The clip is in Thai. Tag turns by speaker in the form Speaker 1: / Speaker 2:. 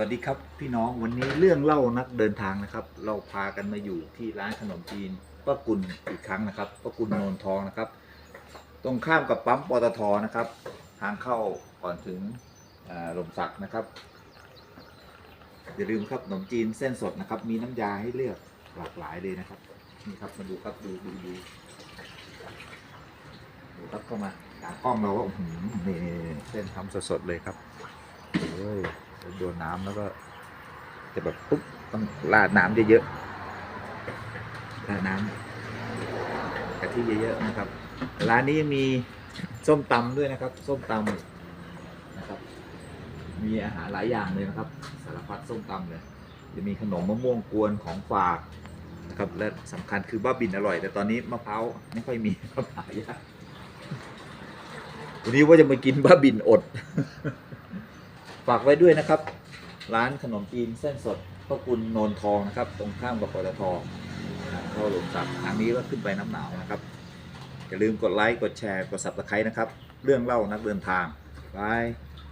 Speaker 1: วัสดีครับพี่น้องวันนี้เรื่องเล่านักเดินทางนะครับ เราพากันมาอยู่ที่ร้านขนมจีนป้ากุลอีกครั้งนะครับป้ากุลโนนทองนะครับ ตรงข้ามกับปั๊มปตทนะครับ ทางเข้าก่อนถึงลมสักนะครับอย่าลืมครับขนมจีนเส้นสดนะครับ มีน้ำยาให้เลือกหลากหลายเลยนะครับนี่ครับมาดูครับดูดูดูดูครับเข้ามาตากล้องเราว่าอื้อหือนี่เส้นทำสดๆเลยครับเฮ้ย โดนน้ำแล้วก็ จะแบบปุ๊บต้องราดน้ำเยอะๆราดน้ำกะทิเยอะๆนะครับ ร้านนี้ยังมีส้มตำด้วยนะครับ ส้มตำนะครับ มีอาหารหลายอย่างเลยนะครับ สารพัดส้มตำเลย จะมีขนมมะม่วงกวนของฝากนะครับ และสำคัญคือบ้าบินอร่อย แต่ตอนนี้มะพร้าวไม่ค่อยมีครับหายากวันนี้ว่าจะมากินบ้าบินอด ฝากไว้ด้วยนะครับ ร้านขนมจีนเส้นสดพ่อกุลโนนทองนะครับ ตรงข้ามกับปตททางเข้าหลมสักทางนี้ก็ขึ้นไปน้ำหนาวนะครับอย่าลืมกดไลค์กดแชร์กดซับสไครต์นะครับ เรื่องเล่านักเดินทางบาย